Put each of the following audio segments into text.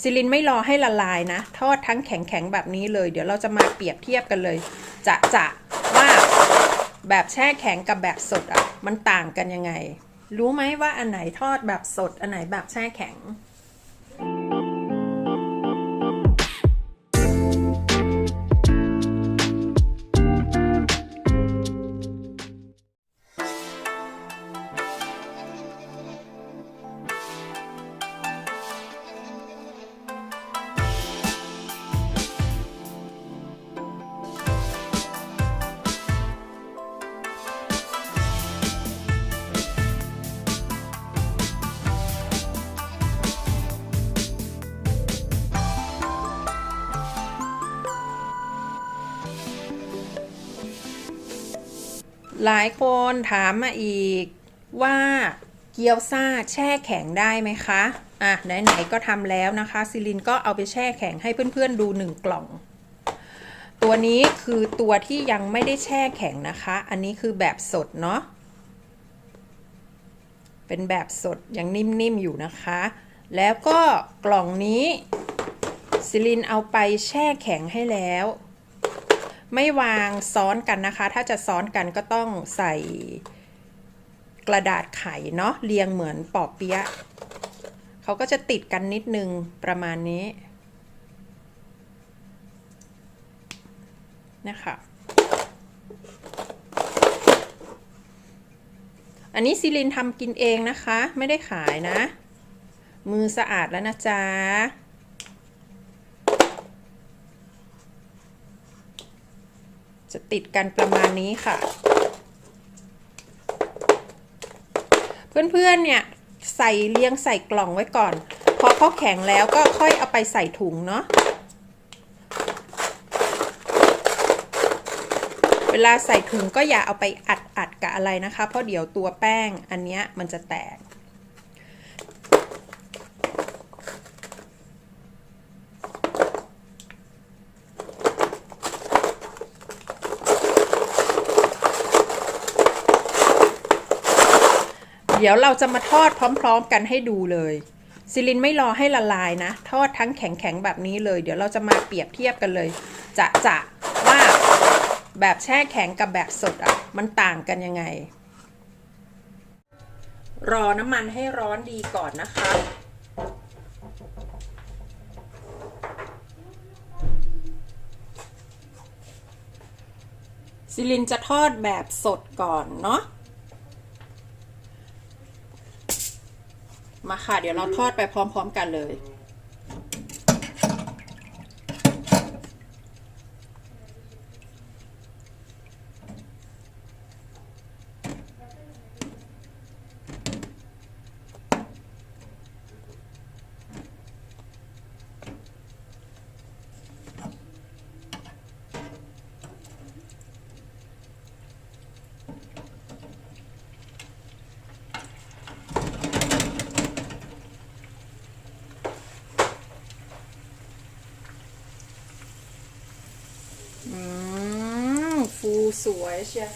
ซิลินไม่รอให้ละลายนะ ทอดทั้งแข็งๆแบบนี้เลย เดี๋ยวเราจะมาเปรียบเทียบกันเลย จะจะว่าแบบแช่แข็งกับแบบสดอะ มันต่างกันยังไง รู้ไหมว่าอันไหนทอดแบบสด อันไหนแบบแช่แข็ง หลายคนถามมาอีกว่าเกี๊ยวซ่าแช่แข็งได้ไหมคะ อะ ไหน ๆ ก็ทำแล้วนะคะ ซิลินก็เอาไปแช่แข็งให้เพื่อน ๆ ดูหนึ่งกล่อง ตัวนี้คือตัวที่ยังไม่ได้แช่แข็งนะคะ อันนี้คือแบบสดเนาะ เป็นแบบสด ยังนิ่ม ๆ อยู่นะคะ แล้วก็กล่องนี้ ซิลินเอาไปแช่แข็งให้แล้ว ไม่วางซ้อนกันนะคะ ถ้าจะซ้อนกันก็ต้องใส่กระดาษไขเนาะเรียงเหมือนปอบเปี๊ยะเขาก็จะติดกันนิดนึงประมาณนี้นะคะอันนี้ซิลินทำกินเองนะคะ ไม่ได้ขายนะ มือสะอาดแล้วนะจ๊ะ จะติดกันประมาณนี้ค่ะ เพื่อนๆเนี่ยใส่เลี้ยงใส่กล่องไว้ก่อน พอเขาแข็งแล้วก็ค่อยเอาไปใส่ถุงเนาะเวลาใส่ถุงก็อย่าเอาไปอัดอัดกับอะไรนะคะ เพราะเดี๋ยวตัวแป้งอันเนี้ยมันจะแตก เดี๋ยวเราจะมาทอดพร้อม ๆ กันให้ดูเลยซิลินไม่รอให้ละลายนะ ทอดทั้งแข็งๆแบบนี้เลย เดี๋ยวเราจะมาเปรียบเทียบกันเลย จะจะว่าแบบแช่แข็งกับแบบสดอะ มันต่างกันยังไง รอน้ำมันให้ร้อนดีก่อนนะคะ ซิลินจะทอดแบบสดก่อนเนาะ มาค่ะ เดี๋ยวเราทอดไปพร้อม ๆ กันเลย อืม ฟู สวยเชีย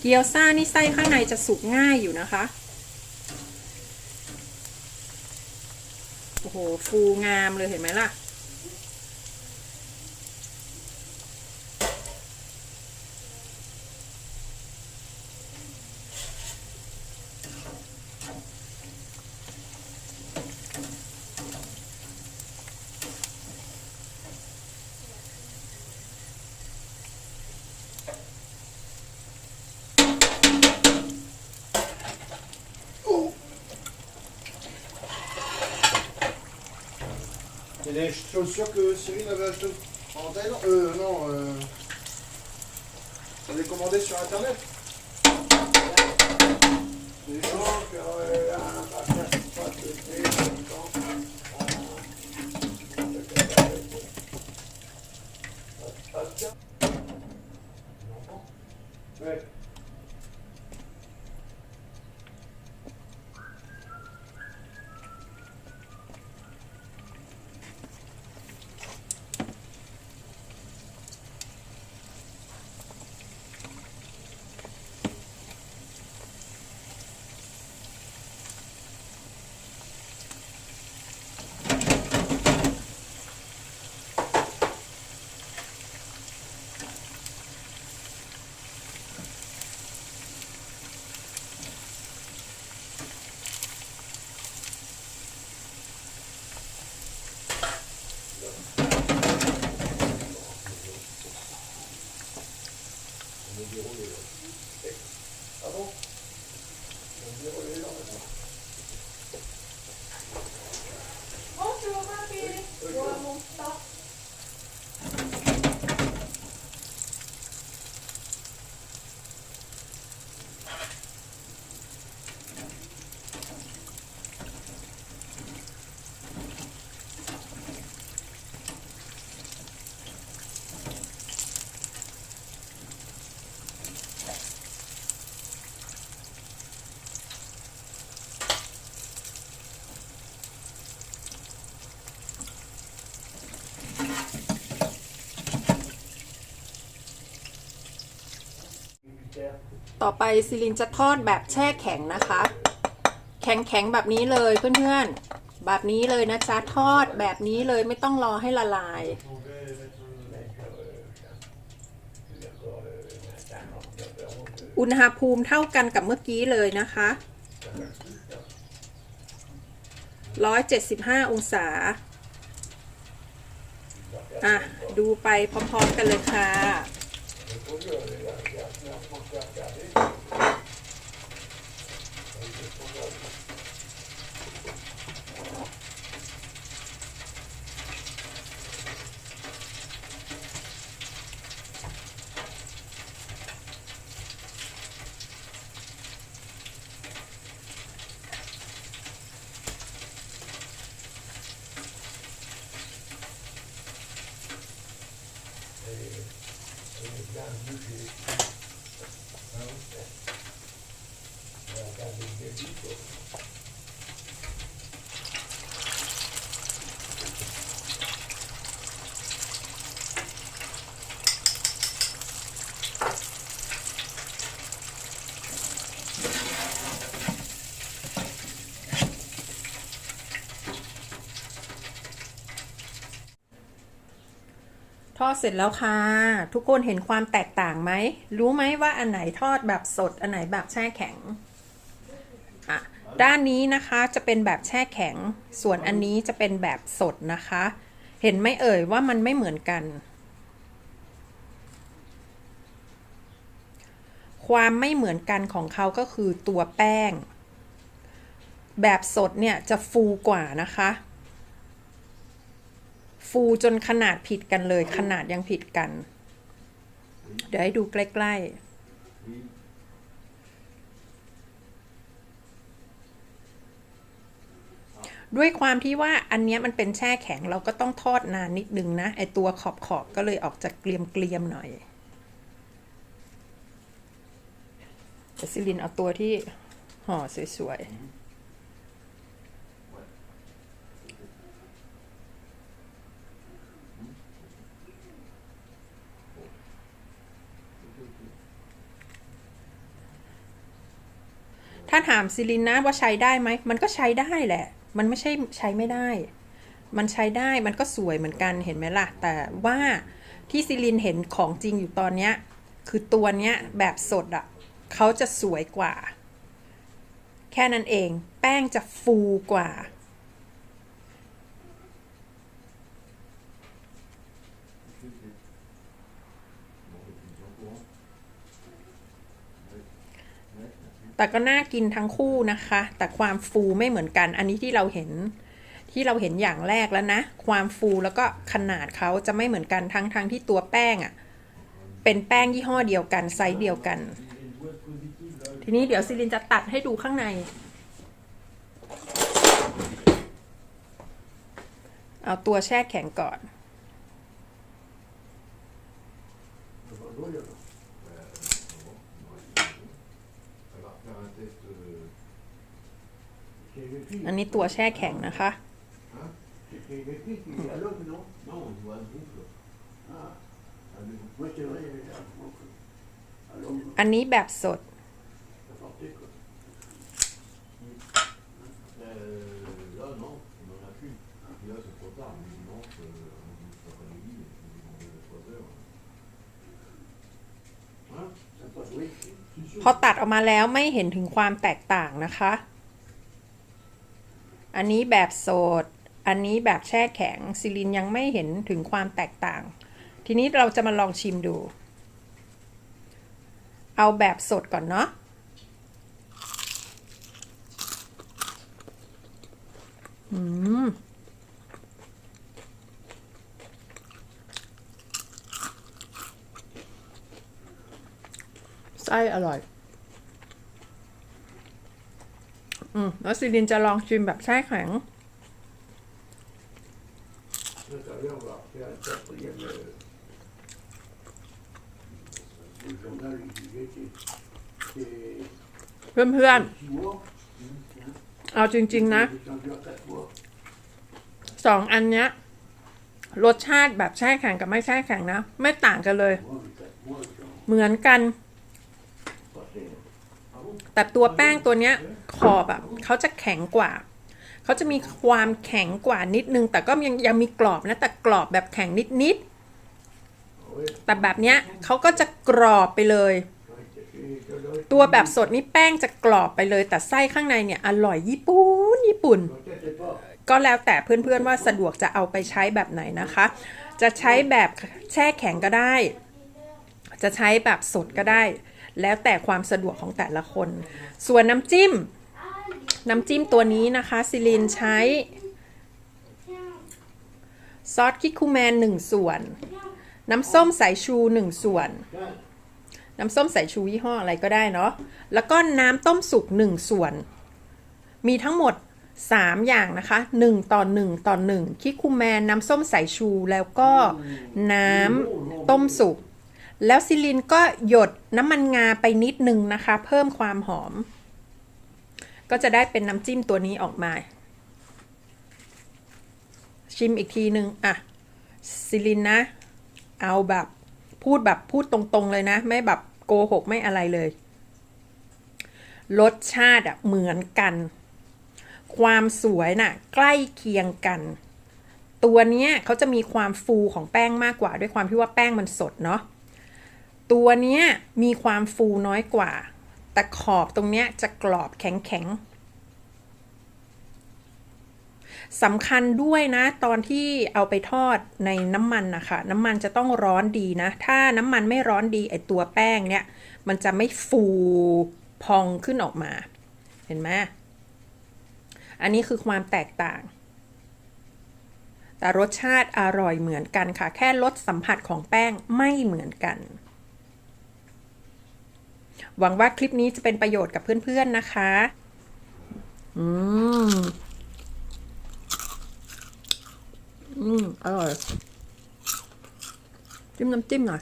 เกี๊ยวซ่านี่ไส้ข้างในจะสุกง่ายอยู่นะคะ โอ้โห ฟูงามเลยเห็นไหมล่ะ C'est des chaussures que Cyril avait achetées en Thaïlande Euh, non. Euh... T'avais commandé sur internet un matin, pas. ต่อไปซิลินจะทอดแบบแช่แข็งนะคะ แข็งๆแบบนี้เลยเพื่อนๆ แบบนี้เลยนะจ๊ะทอดแบบนี้เลยไม่ต้องรอให้ละลาย อุณหภูมิเท่ากันกับเมื่อกี้เลยนะคะ 175 องศา อะ ดูไปพร้อมๆกันเลยค่ะ oluyor öyle ya. Yaşını yapmak ya. Yani. ทอดเสร็จแล้วค่ะ ทุกคนเห็นความแตกต่างไหม รู้ไหมว่าอันไหนทอดแบบสด อันไหนแบบแช่แข็งอะด้านนี้นะคะจะเป็นแบบแช่แข็ง ส่วนอันนี้จะเป็นแบบสดนะคะ เห็นไหมเอ่ยว่ามันไม่เหมือนกัน ความไม่เหมือนกันของเขาก็คือตัวแป้ง แบบสดเนี่ยจะฟูกว่านะคะ ฟูจนขนาดผิดกันเลย ขนาดยังผิดกัน เดี๋ยวให้ดูใกล้ ๆด้วยความที่ว่าอันเนี้ยมันเป็นแช่แข็งเราก็ต้องทอดนานนิดนึงนะ ไอตัวขอบขอบๆก็เลยออกจากเกลียมๆหน่อยเดี๋ยวซิลินเอาตัวที่ห่อสวยๆ ถาถามซิลินนะว่าใช้ได้ไหม มันก็ใช้ได้แหละ มันไม่ใช่ใช้ไม่ได้ มันใช้ได้มันก็สวยเหมือนกันเห็นไหมล่ะ แต่ว่าที่ซิลินเห็นของจริงอยู่ตอนเนี้ยคือตัวเนี้ยแบบสดอะ่ะเขาจะสวยกว่า แค่นั้นเองแป้งจะฟูกว่า แต่ก็น่ากินทั้งคู่นะคะ แต่ความฟูไม่เหมือนกัน อันนี้ที่เราเห็นที่เราเห็นอย่างแรกแล้วนะ ความฟูแล้วก็ขนาดเขาจะไม่เหมือนกันทั้งทั้งที่ตัวแป้งอะ่ะ เป็นแป้งยี่ห้อเดียวกันไซส์เดียวกัน ทีนี้เดี๋ยวซิลินจะตัดให้ดูข้างใน เอาตัวแช่แข็งก่อน อันนี้ตัวแช่แข็งนะคะ อันนี้แบบสด พอตัดออกมาแล้วไม่เห็นถึงความแตกต่างนะคะ อันนี้แบบโสด อันนี้แบบแช่แข็งซิลินยังไม่เห็นถึงความแตกต่าง ทีนี้เราจะมาลองชิมดู เอาแบบสดก่อนเนาะอืมไส้อร่อย อืมแล้ซีดินจะลองชิมแบบแช่แข็งเพื่อนเพื่อนเอาจริง ๆ นะสองอันเนี้ย รสชาติแบบแช่แข็งกับไม่แช่แข็งนะ ไม่ต่างกันเลย เหมือนกัน แต่ตัวแป้งตัวเนี้ยขอบอะ่ะเขาจะแข็งกว่าเขาจะมีความแข็งกว่านิดนึง แต่ก็ยังยังมีกรอบนะแต่กรอบแบบแข็งนิด Oui, ๆแต่แบบเนี้ยเขาก็จะกรอบไปเลย ตัวแบบสดนี่แป้งจะกรอบไปเลย แต่ไส้ข้างในเนี่ยอร่อยญี่ปุ่นญี่ปุ่น ก็แล้วแต่เพื่อนๆว่าสะดวกจะเอาไปใช้แบบไหนนะคะ จะใช้แบบแช่แข็งก็ได้ จะใช้แบบสดก็ได้ แล้วแต่ความสะดวกของแต่ละคน ส่วนน้ำจิ้ม น้ำจิ้มตัวนี้นะคะซิลินใช้ ซอสคิคุแมนหนึ่งส่วน น้ำส้มสายชูหนึ่งส่วน น้ำส้มสายชูยี่ห้ออะไรก็ได้เนาะ แล้วก็น้ำต้มสุกหนึ่งส่วน มีทั้งหมด3 อย่างนะคะ 1 ต่อ 1 ต่อ 1 คิคุแมน น้ำส้มสายชูแล้วก็น้ำต้มสุก แล้วซิลินก็หยดน้ำมันงาไปนิดนึงนะคะ เพิ่มความหอม ก็จะได้เป็นน้ำจิ้มตัวนี้ออกมา ชิมอีกทีนึงอะซิลินนะ เอาแบบพูดแบบพูดตรงๆเลยนะ ไม่แบบโกหกไม่อะไรเลย รสชาติอะเหมือนกัน ความสวยน่ะ ใกล้เคียงกัน ตัวเนี้ยเขาจะมีความฟูของแป้งมากกว่าด้วยความที่ว่าแป้งมันสดเนาะ ตัวเนี้ยมีความฟูน้อยกว่า แต่ขอบตรงเนี้ยจะกรอบแข็งๆสำคัญด้วยนะ ตอนที่เอาไปทอดในน้ำมันนะคะ น้ำมันจะต้องร้อนดีนะ ถ้าน้ำมันไม่ร้อนดีไอตัวแป้งเนี่ย มันจะไม่ฟูพองขึ้นออกมา เห็นไหมอันนี้คือความแตกต่าง แต่รสชาติอร่อยเหมือนกันค่ะ แค่รสสัมผัสของแป้งไม่เหมือนกัน หวังว่าคลิปนี้จะเป็นประโยชน์กับเพื่อนๆนะคะ อืม อืม อร่อย จิ้มน้ำจิ้มหน่อย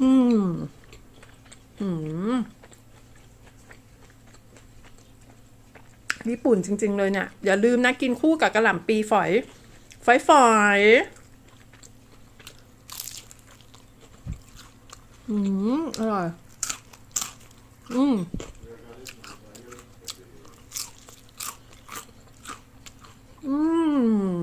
อืม อืม ญี่ปุ่นจริง ๆ เลยเนี่ย อย่าลืมนะ กินคู่กับกระหล่ำปีฝอย ฝอยฝอย อืมอร่อย อืมอืม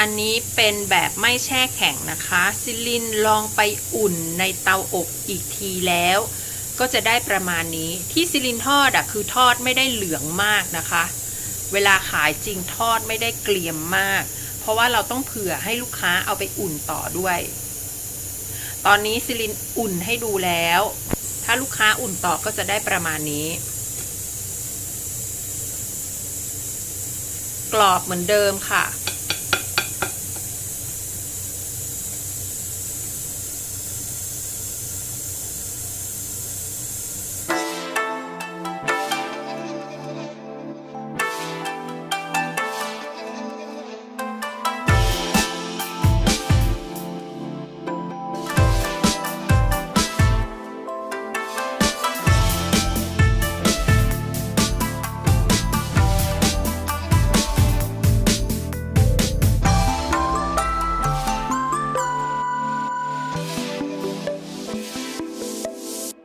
อันนี้เป็นแบบไม่แช่แข็งนะคะ ซิลินลองไปอุ่นในเตาอบอีกทีแล้ว ก็จะได้ประมาณนี้ ที่ซิลินทอดอะคือทอดไม่ได้เหลืองมากนะคะ เวลาขายจริงทอดไม่ได้เกลียมมาก เพราะว่าเราต้องเผื่อให้ลูกค้าเอาไปอุ่นต่อด้วย ตอนนี้ซิลินอุ่นให้ดูแล้ว ถ้าลูกค้าอุ่นต่อก็จะได้ประมาณนี้ กรอบเหมือนเดิมค่ะ